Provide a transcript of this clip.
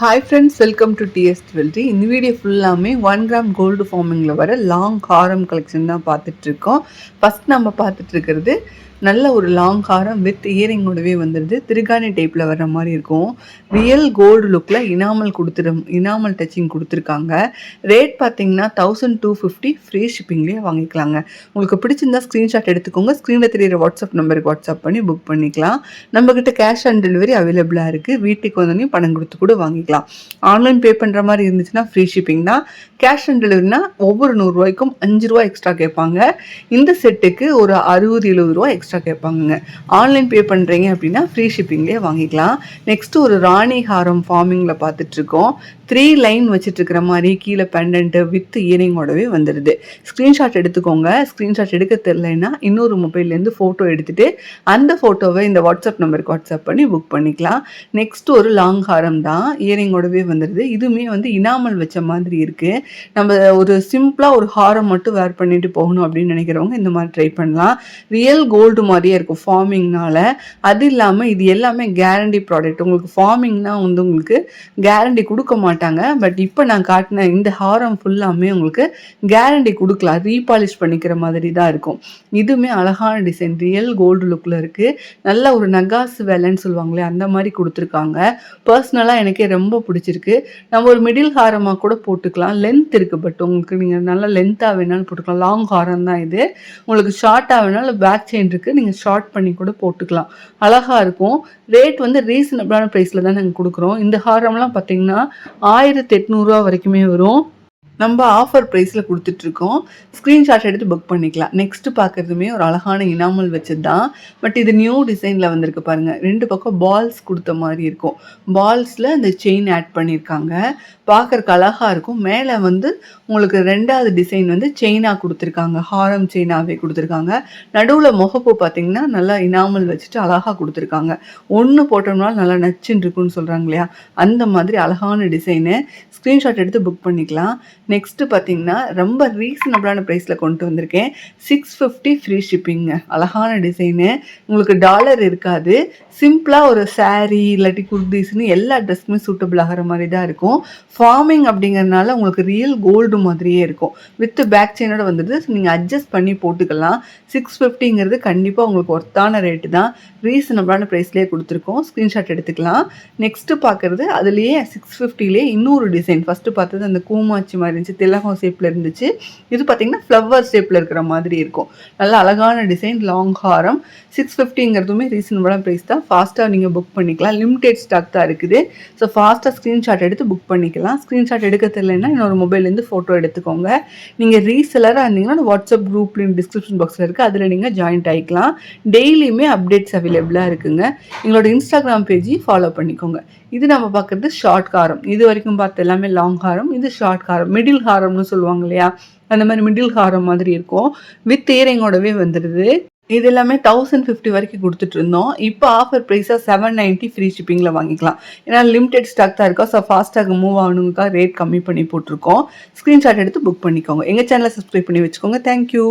Hi friends welcome to TS twenty இந்த video ஃபுல்லாமே one gram gold ஃபார்மிங்கில் வர long ஹாரம் collection தான் பார்த்துட்ருக்கோம். ஃபஸ்ட் நம்ம பார்த்துட்ருக்கிறது நல்ல ஒரு லாங் ஹாரம் வித் இயரிங்கோடவே வந்துடுது திருகாணி டைப்பில் வர்ற மாதிரி இருக்கும். ரியல் கோல்டு லுக்கில் இனாமல் கொடுத்துரு இனாமல் டச்சிங் கொடுத்துருக்காங்க. ரேட் பார்த்தீங்கன்னா தௌசண்ட் டூ ஃபிஃப்டி ஃப்ரீ ஷிப்பிங்லேயே வாங்கிக்கலாங்க. உங்களுக்கு பிடிச்சிருந்தா ஸ்க்ரீன்ஷாட் எடுத்துக்கோங்க. ஸ்க்ரீனில் தெரியிற வாட்ஸ்அப் நம்பருக்கு வாட்ஸ்அப் பண்ணி புக் பண்ணிக்கலாம். நம்மக்கிட்ட கேஷ் ஆன் டெலிவரி அவைலபிளாக இருக்குது வீட்டுக்கு வந்தோடனே பணம் கொடுத்து கூட வாங்கிக்கலாம். ஆன்லைன் பே பண்ணுற மாதிரி இருந்துச்சுன்னா ஃப்ரீ ஷிப்பிங் தான். கேஷ் ஆன் டெலிவரினா ஒவ்வொரு நூறுரூவாய்க்கும் அஞ்சு ரூபா எக்ஸ்ட்ரா கேட்பாங்க. இந்த செட்டுக்கு ஒரு அறுபது எழுபது ரூபா எக்ஸ்ட்ரா கேட்பாங்க ஆன்லைன் பே பண்ணுறீங்க அப்படின்னா ஃப்ரீ ஷிப்பிங்லேயே வாங்கிக்கலாம். நெக்ஸ்ட்டு ஒரு ராணி ஹாரம் ஃபார்மிங்கில் பார்த்துட்ருக்கோம் த்ரீ லைன் வச்சுட்டுருக்கிற மாதிரி கீழே பெண்டன்ட்டு வித் இயரிங்கோடவே வந்துடுது ஸ்க்ரீன்ஷாட் எடுத்துக்கோங்க. ஸ்க்ரீன்ஷாட் எடுக்க தெரிலனா இன்னொரு மொபைல்லேருந்து ஃபோட்டோ எடுத்துகிட்டு அந்த ஃபோட்டோவை இந்த வாட்ஸ்அப் நம்பருக்கு வாட்ஸ்அப் பண்ணி புக் பண்ணிக்கலாம். நெக்ஸ்ட் ஒரு லாங் ஹாரம் தான். இயரிங்கோடவே வந்துடுது இதுவுமே வந்து இனாமல் வச்ச மாதிரி இருக்குது நம்ம ஒரு சிம்பிளாக ஒரு ஹாரம் மட்டும் வேர் பண்ணிட்டு போகணும் அப்படின்னு நினைக்கிறவங்க இந்த மாதிரி ட்ரை பண்ணலாம். ரியல் கோல்டு மாதிரியே இருக்கும் ஃபார்மிங்னால அது இல்லாமல் இது எல்லாமே கேரண்டி ப்ராடக்ட் உங்களுக்கு ஃபார்மிங்னா வந்து உங்களுக்கு கேரண்டி கொடுக்க மாட்டேன் மாட்டாங்க. பட் இப்போ நான் காட்டின இந்த ஹாரம் ஃபுல்லாமே உங்களுக்கு கேரண்டி கொடுக்கலாம். ரீபாலிஷ் பண்ணிக்கிற மாதிரி தான் இருக்கும். இதுவுமே அழகான டிசைன் ரியல் கோல்டு லுக்கில் இருக்குது நல்ல ஒரு நகாஸ் வேலைன்னு சொல்லுவாங்களே அந்த மாதிரி கொடுத்துருக்காங்க. பர்சனலாக எனக்கே ரொம்ப பிடிச்சிருக்கு. நம்ம ஒரு மிடில் ஹாரமாக கூட போட்டுக்கலாம். லென்த் இருக்குது பட் உங்களுக்கு நீங்கள் நல்லா லென்த்தாக வேணாலும் போட்டுக்கலாம். லாங் ஹாரம் தான் இது. உங்களுக்கு ஷார்ட்டாக வேணாலும் பேக் செயின் இருக்குது நீங்கள் ஷார்ட் பண்ணி கூட போட்டுக்கலாம். அழகாக இருக்கும். ரேட் வந்து ரீசனபிளான ப்ரைஸில் தான் நாங்கள் கொடுக்குறோம். இந்த ஹாரம்லாம் பார்த்தீங்கன்னா ஆயிரத்தி எட்நூறுரூவா வரைக்குமே வரும். நம்ம ஆஃபர் ப்ரைஸில் கொடுத்துட்ருக்கோம். ஸ்க்ரீன்ஷாட் எடுத்து புக் பண்ணிக்கலாம். நெக்ஸ்ட்டு பார்க்குறதுமே ஒரு அழகான இனாமல் வச்சது தான் பட் இது நியூ டிசைனில் வந்திருக்கு பாருங்கள் ரெண்டு பக்கம் பால்ஸ் கொடுத்த மாதிரி இருக்கும். பால்ஸில் இந்த செயின் ஆட் பண்ணியிருக்காங்க பார்க்குறக்கு அழகாக இருக்கும். மேலே வந்து உங்களுக்கு ரெண்டாவது டிசைன் வந்து செயினாக கொடுத்துருக்காங்க. ஹாரம் செயினாகவே கொடுத்துருக்காங்க. நடுவில் முகப்பு பார்த்தீங்கன்னா நல்லா இனாமல் வச்சுட்டு அழகாக கொடுத்துருக்காங்க. ஒன்று போட்டோம்னால நல்லா நச்சுன்னு இருக்குன்னு சொல்கிறாங்க இல்லையா? அந்த மாதிரி அழகான டிசைனு ஸ்க்ரீன்ஷாட் எடுத்து புக் பண்ணிக்கலாம். நெக்ஸ்ட்டு பார்த்தீங்கன்னா ரொம்ப ரீசனபிளான ப்ரைஸில் கொண்டு வந்திருக்கேன். சிக்ஸ் ஃபிஃப்டி ஃப்ரீ ஷிப்பிங்க அழகான டிசைனு உங்களுக்கு டாலர் இருக்காது. சிம்பிளாக ஒரு சாரீ இல்லாட்டி குர்தீஸ்னு எல்லா ட்ரெஸ்ஸுமே சூட்டபிள் ஆகிற மாதிரி தான் இருக்கும். ஃபார்மிங் அப்படிங்கிறதுனால உங்களுக்கு ரியல் கோல்டு மாதிரியே இருக்கும். வித் பேக் செயினோட வந்துடுது நீங்கள் அட்ஜஸ்ட் பண்ணி போட்டுக்கலாம். சிக்ஸ் ஃபிஃப்டிங்கிறது கண்டிப்பாக உங்களுக்கு ஒர்த்தான ரேட்டு தான். ரீசனபிளான ப்ரைஸ்லேயே கொடுத்துருக்கோம். ஸ்க்ரீன்ஷாட் எடுத்துக்கலாம். நெக்ஸ்ட்டு பார்க்குறது அதுலேயே சிக்ஸ் ஃபிஃப்டிலே இன்னொரு டிசைன் ஃபஸ்ட்டு பார்த்தது அந்த கூமாச்சி மாதிரி இருந்துச்சு திலகம் ஷேப்பில் இருந்துச்சு. இது பார்த்தீங்கன்னா ஃப்ளவர் ஷேப்பில் இருக்கிற மாதிரி இருக்கும். நல்ல அழகான டிசைன் லாங் ஹாரம். சிக்ஸ் ஃபிஃப்டிங்கிறதுமே ரீசனபிளான ப்ரைஸ் தான். ஃபாஸ்ட்டாக நீங்கள் புக் பண்ணிக்கலாம். லிமிடெட் ஸ்டாக் தான் இருக்குது. ஸோ ஃபாஸ்ட்டாக ஸ்க்ரீன்ஷாட் எடுத்து புக் பண்ணிக்கலாம். ஸ்க்ரீன்ஷாட் எடுக்க தெரியலன்னா இன்னொரு மொபைல்லேருந்து ஃபோட்டோ எடுத்துக்கோங்க. நீங்கள் ரீசெலராக இருந்தீங்கன்னா வாட்ஸ்அப் குரூப்லேயும் டிஸ்கிரிப்ஷன் பாக்ஸில் இருக்குது அதில் நீங்கள் ஜாயின்ட் ஆகிக்கலாம் டெய்லியுமே அப்டேட்ஸ் அவைலபிளாக இருக்குங்க. எங்களோட இன்ஸ்டாகிராம் பேஜையும் ஃபாலோ பண்ணிக்கோங்க. இது நம்ம பார்க்குறது ஷார்ட் ஹாரம் இது வரைக்கும் பார்த்த எல்லாமே லாங் ஹாரம் இது ஷார்ட் காரம். மிடில் ஹாரம்னு சொல்லுவாங்க இல்லையா? அந்த மாதிரி மிடில் ஹாரம் மாதிரி இருக்கும். வித் இயரிங்கோடவே வந்துடுது இது எல்லாமே தௌசண்ட் ஃபிஃப்டி வரைக்கும் கொடுத்துட்டு இருந்தோம். இப்போ ஆஃபர் ப்ரைஸாக செவன் நைன்ட்டி ஃப்ரீ ஷிப்பிங்கில் வாங்கிக்கலாம். ஏன்னா லிமிடெட் ஸ்டாக் தான் இருக்கா? ஸோ ஃபாஸ்ட்டாக மூவ் ஆகணுங்கக்கா ரேட் கம்மி பண்ணி போட்டிருக்கோம். ஸ்க்ரீன்ஷாட் எடுத்து புக் பண்ணிக்கோங்க. எங்கள் சேனலை சப்ஸ்கிரைப் பண்ணி வச்சுக்கோங்க. தேங்க்யூ